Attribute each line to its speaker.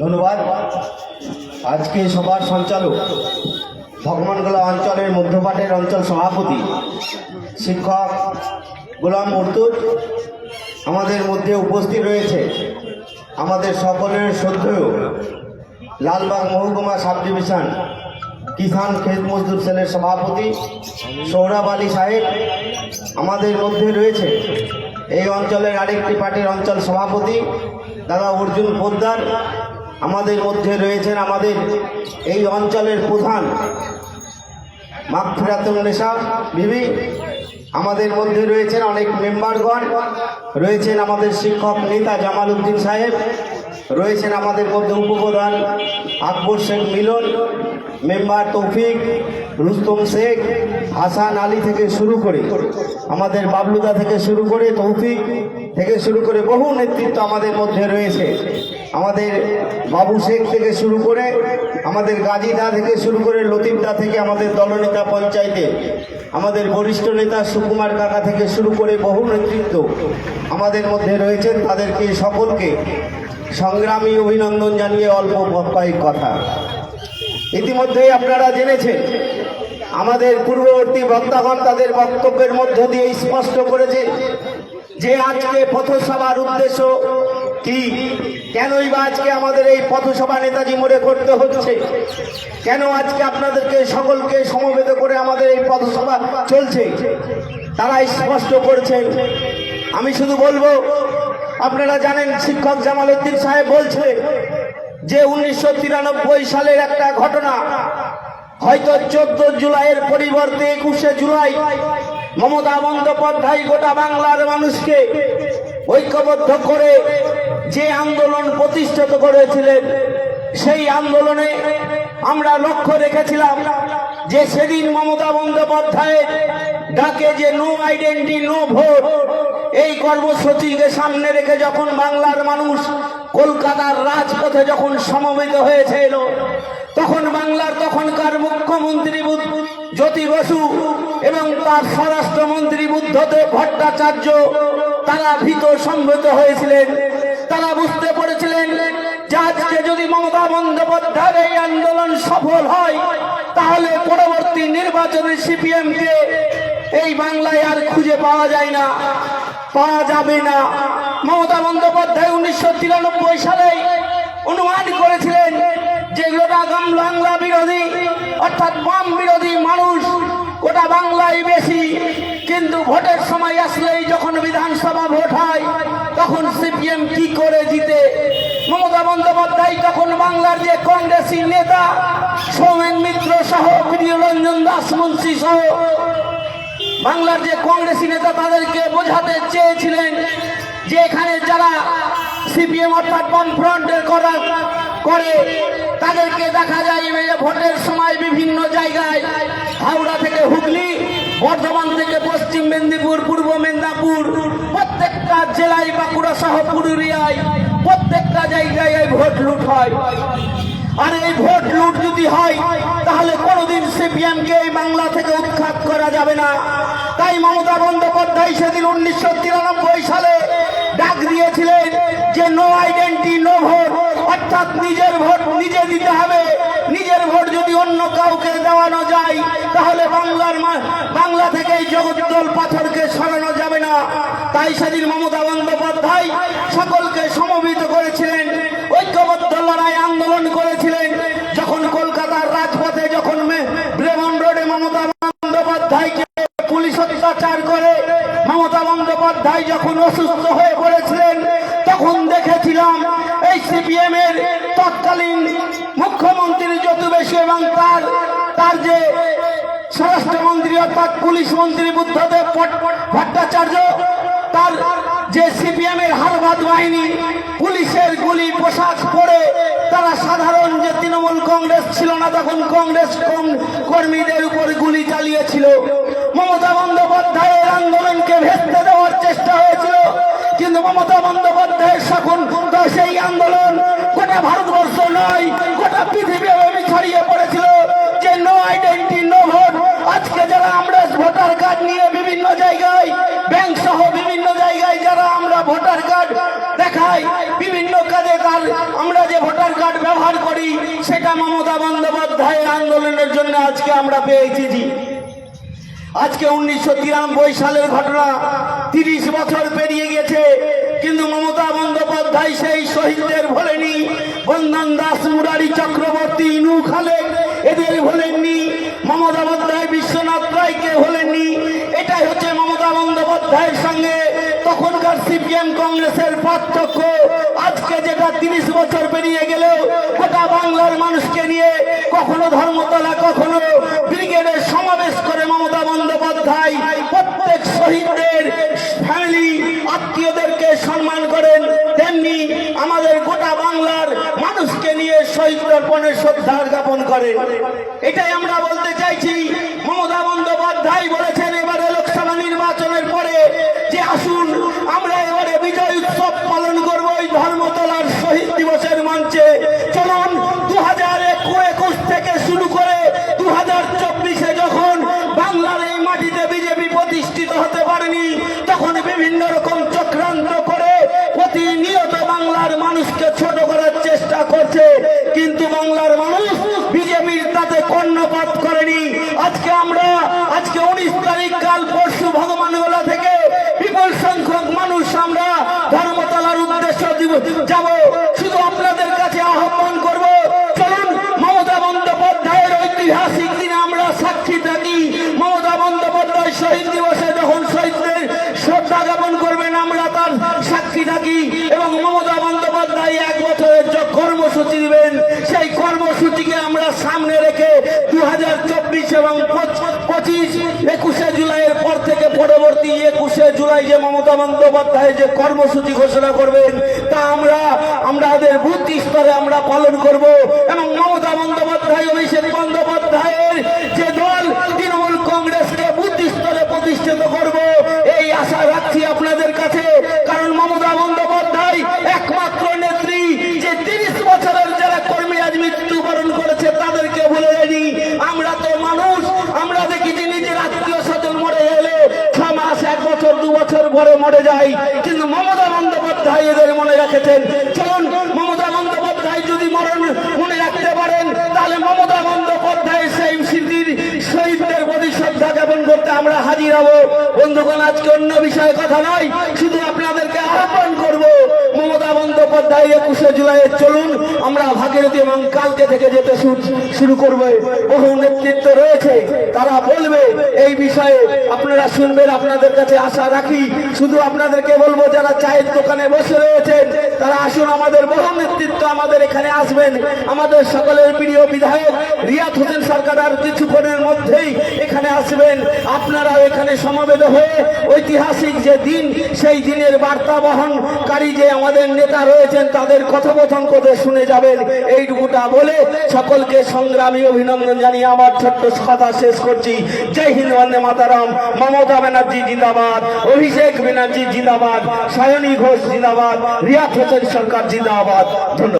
Speaker 1: ধন্যবাদ। আজকে সভার সঞ্চালক ভগবানগোলা অঞ্চলের মধ্যপাটের অঞ্চল সভাপতি শিক্ষক গোলাম মুর্তুজ আমাদের মধ্যে উপস্থিত রয়েছে। আমাদের সকলের শ্রদ্ধেয় লালবাগ মহকুমা সাব ডিভিশন কিষান খেত মজদুর সেলের সভাপতি সৌরভ আলী সাহেব আমাদের মধ্যে রয়েছে এই অঞ্চলের আরেকটি পার্টির অঞ্চল সভাপতি, দাদা অর্জুন পোদ্দার। আমাদের মধ্যে রয়েছেন আমাদের এই অঞ্চলের প্রধান মাগফিরাতুন নেশা বিবি। আমাদের মধ্যে রয়েছেন অনেক মেম্বারগণ, রয়েছেন আমাদের শিক্ষক নেতা জামাল উদ্দিন সাহেব, রয়েছেন আমাদের মধ্যে উপপ্রধান আকবর শেখ মিলন, মেম্বার তৌফিক রুস্তম শেখ, হাসান আলী থেকে শুরু করে, আমাদের বাবলুদা থেকে শুরু করে, তৌফিক থেকে শুরু করে বহু নেতৃত্ব আমাদের মধ্যে রয়েছে। আমাদের বাবু শেখ থেকে শুরু করে, আমাদের গাজীদা থেকে শুরু করে লতিফদা থেকে আমাদের দলনেতা পঞ্চায়েতে, আমাদের বরিষ্ঠ নেতা সুকুমার কাকা থেকে শুরু করে বহু নেতৃত্ব আমাদের মধ্যে রয়েছেন তাদেরকে সকলকে সংগ্রামী অভিনন্দন জানিয়ে অল্প কয়েক কথা। ইতিমধ্যেই আপনারা জেনেছেন, আমাদের পূর্ববর্তী বক্তাগণ তাদের বক্তব্যের মধ্য দিয়ে স্পষ্ট করেছে যে আজকে পথসভার উদ্দেশ্য কি? কেনই বা আজকে আমাদের এই পথসভা নেতাজি মোড়ে করতে হচ্ছে? কেন আজকে আপনাদেরকে সকলকে সমবেত করে আমাদের এই পথসভা চলছে? তারা স্পষ্ট করছেন। আমি শুধু বলব, আপনারা জানেন শিক্ষক জামাল উদ্দিন সাহেব বলছে যে উনিশশো তিরানব্বই সালের একটা ঘটনা, হয়তো চোদ্দ জুলাইয়ের পরিবর্তে একুশে জুলাই, মমতা বন্দ্যোপাধ্যায় গোটা বাংলার মানুষকে ঐক্যবদ্ধ করে যে আন্দোলন প্রতিষ্ঠিত করেছিলেন, সেই আন্দোলনে আমরা লক্ষ্য রেখেছিলাম যে সেদিন মমতা বন্দ্যোপাধ্যায়ের ডাকে যে নো আইডেন্টি নো ভোট এই কর্মসূচিকে সামনে রেখে যখন বাংলার মানুষ কলকাতার রাজপথে যখন সমবেত হয়েছিল, তখন বাংলার তখনকার মুখ্যমন্ত্রী জ্যোতি বসু এবং তার স্বরাষ্ট্রমন্ত্রী বুদ্ধদেব ভট্টাচার্য, তারা ভীত সম্ভূত হয়েছিলেন। তারা বুঝতে পেরেছিলেন যে আজকে যদি মমতা বন্দ্যোপাধ্যায়ের এই আন্দোলন সফল হয় তাহলে পরবর্তী নির্বাচনে সিপিএমকে এই বাংলায় আর খুঁজে পাওয়া যায় না, পাওয়া যাবে না। মমতা বন্দ্যোপাধ্যায় উনিশশো তিরানব্বই সালে অনুমান করেছিলেন যে গোটা বাংলা বিরোধী, অর্থাৎ বাম বিরোধী মানুষ গোটা বাংলায় বেশি। কিন্তু ভোটের সময় আসলেই যখন বিধানসভা ভোট হয়, তখন সিপিএম কি করে জিতে? মমতা বন্দ্যোপাধ্যায় তখন বাংলার যে কংগ্রেসি নেতা, সৌমেন মিত্র সহ প্রিয়রঞ্জন দাস মুন্সি সহ, বাংলার যে কংগ্রেসি নেতা তাদেরকে বোঝাতে চেয়েছিলেন যে এখানে যারা সিপিএম অর্থাৎ বাম ফ্রন্টের করা করে, তাদেরকে দেখা যায় যে ভোটের সময় বিভিন্ন জায়গায়, হাওড়া থেকে হুগলি, বর্ধমান থেকে পশ্চিম মেদিনীপুর প্রত্যেকটা জেলায় বাঁকুড়া সহ পুরুলিয়ায় প্রত্যেকটা জায়গায় এই ভোট লুট হয়। আর এই ভোট লুট যদি হয়, তাহলে কোনোদিন সিপিএম কে এই বাংলা থেকে উৎখাত করা যাবে না। তাই মমতা বন্দ্যোপাধ্যায় সেদিন উনিশশো তিরানব্বই সালে ডাক দিয়েছিলেন যে নো আইডেন্টি নো ভোট অর্থাৎ নিজের ভোট নিজে দিতে হবে। নিজের ভোট যদি অন্য কাউকে দেওয়ানো যায়, তাহলে বাংলার বাংলা থেকে এই জগদ্দল পাথরকে সরানো যাবে না। তাই সেদিন মমতা বন্দ্যোপাধ্যায় সকলকে সমবেত করেছিলেন, ঐক্যবদ্ধ লড়াই আন্দোলন করেছিলেন। যখন কলকাতার রাজপথে যখন ব্রেমন রোডে মমতা বন্দ্যোপাধ্যায়কে পুলিশ অত্যাচার করে, মমতা বন্দ্যোপাধ্যায় যখন অসুস্থ হয়ে পড়েছিলেন, তখন দেখেছিলাম এই সিপিএম এর তৎকালীন মুখ্যমন্ত্রী যতুবেশু এবং তার তার যে স্বরাষ্ট্রমন্ত্রী অর্থাৎ পুলিশ মন্ত্রী বুদ্ধদেব ভট্ট- ভট্টাচার্য, তার যে সিপিএম এর হারবাদ বাহিনী, পুলিশের গুলি, পোশাক পরে তারা সাধারণ যে তৃণমূল কংগ্রেস ছিল না, তখন কংগ্রেস কর্মীদের উপর গুলি চালিয়েছিল। মমতা বন্দ্যোপাধ্যায়ের আন্দোলনকে ভেস্তে দেওয়ার চেষ্টা হয়েছিল, কিন্তু মমতা বন্দ্যোপাধ্যায়ের সকল সেই আন্দোলন গোটা ভারতবর্ষ নয় গোটা পৃথিবী ছড়িয়ে পড়েছিল যে নো আইডেন্টি নো ভোট আজকে যারা আমরা ভোটার কার্ড নিয়ে বিভিন্ন জায়গায় ব্যাংক সহ ভোটার কার্ড দেখায় বিভিন্ন কাজে তার আমরা যে ভোটার কার্ড ব্যবহার করি সেটা মমতা বন্দ্যোপাধ্যায়ের আন্দোলনের জন্য আজকে আমরা পেয়েছি জি। আজকে উনিশশো তিরানব্বই সালের ঘটনা তিরিশ বছর পেরিয়ে গেছে, কিন্তু মমতা বন্দ্যোপাধ্যায় সেই শহীদদের ভোলেনি। বন্ধন দাস, মুরারি চক্রবর্তী, ইনু খালেক এদের ভোলেননি। মমতা বন্দ্যোপাধ্যায়, বিশ্বনাথ রায়কে ভোলেননি। এটাই হচ্ছে মমতা বন্দ্যোপাধ্যায়ের সঙ্গে তখনকার সিপিএম কংগ্রেসের পার্থক্য আজকে যেটা তিরিশ বছর পেরিয়ে গেলেও, গোটা বাংলার মানুষকে নিয়ে কখনো ধর্মতলা, কখনো ব্রিগেডের সমাবেশ করে মমতা বন্দ্যোপাধ্যায়। প্রত্যেক শহীদদের ফ্যামিলি আত্মীয়দেরকে সম্মান করেন। তেমনি আমাদের গোটা বাংলার মানুষকে নিয়ে শহীদ তর্পণের শ্রদ্ধা জ্ঞাপন করেন। এটাই আমরা বলতে চাইছি। বিভিন্ন রকম চক্রান্ত করে প্রতিনিয়ত বাংলার মানুষকে ছোট করার চেষ্টা করছে। কিন্তু বাংলার মানুষ বিজেপির তাতে কর্ণপাত করেনি। আজকে আমরা, আজকে উনিশ তারিখ, কাল পরশু ভগবান ভগবানগোলা থেকে বিপুল সংখ্যক মানুষ আমরা ধর্মতলার উদ্দেশ্য যাব। শুধু আপনাদের এবং মমতা বন্দ্যোপাধ্যায় এক বছরের যে কর্মসূচি দিবেন, সেই কর্মসূচিকে আমরা সামনে রেখে দু হাজার চব্বিশ এবং পঁচিশ, একুশে জুলাইয়ের পর থেকে পরবর্তী একুশে জুলাই যে মমতা বন্দ্যোপাধ্যায় যে কর্মসূচি ঘোষণা করবেন, তা আমরা আমাদের বুথ স্তরে আমরা পালন করব এবং মমতা বন্দ্যোপাধ্যায়, অভিষেক বন্দ্যোপাধ্যায়ের যে দল তৃণমূল কংগ্রেসকে বুথ স্তরে প্রতিষ্ঠিত করব, এই আশা রাখছি আপনাদের কাছে। বছর মরে যায় কিন্তু মমতা বন্দ্যোপাধ্যায় এদের মনে রেখেছেন। চলুন, মমতা বন্দ্যোপাধ্যায় যদি মরণ মনে রাখতে পারেন, তাহলে মমতা বন্দ্যোপাধ্যায় সেই স্মৃতির শহীদদের প্রতি শ্রদ্ধা জ্ঞাপন করতে আমরা হাজির হব। বন্ধুগণ, আজকে অন্য বিষয়ে কথা নয়, শুধু আপনাদেরকে আহ্বান করব বন্দ্যোপাধ্যায় একুশে জুলাই চলুন, আমরা ভাগীরথী এবং কালকে থেকে যেতে শুরু করবে, বহু নেতৃত্ব রয়েছে, তারা বলবে, এই বিষয়ে আপনারা শুনবেন, আপনাদের কাছে আশা রাখি, শুধু আপনাদেরকে বলব, যারা চায়ের দোকানে বসে রয়েছেন, তারা আসুন, আমাদের বহু নেতৃত্ব আমাদের এখানে আসবেন। আমাদের সকলের প্রিয় বিধায়ক রিয়াদ হোসেন সরকার আর কিছুক্ষণের মধ্যেই এখানে আসবেন। আপনারা এখানে সমবেত হয়ে ঐতিহাসিক যে দিন, সেই দিনের বার্তা বহনকারী যে আমাদের নেতা রয়েছেন তাদের কথোপথন করে শুনে যাবেন। এইটুকুটা বলে সকলকে সংগ্রামী অভিনন্দন জানিয়ে আমার ছোট্ট কথা শেষ করছি। জয় হিন্দ, বন্দে মাতারাম। মমতা ব্যানার্জি জিন্দাবাদ। অভিষেক ব্যানার্জি জিন্দাবাদ। সায়নী ঘোষ জিন্দাবাদ। রিয়া হোসেন সরকার জিন্দাবাদ। ধন্যবাদ।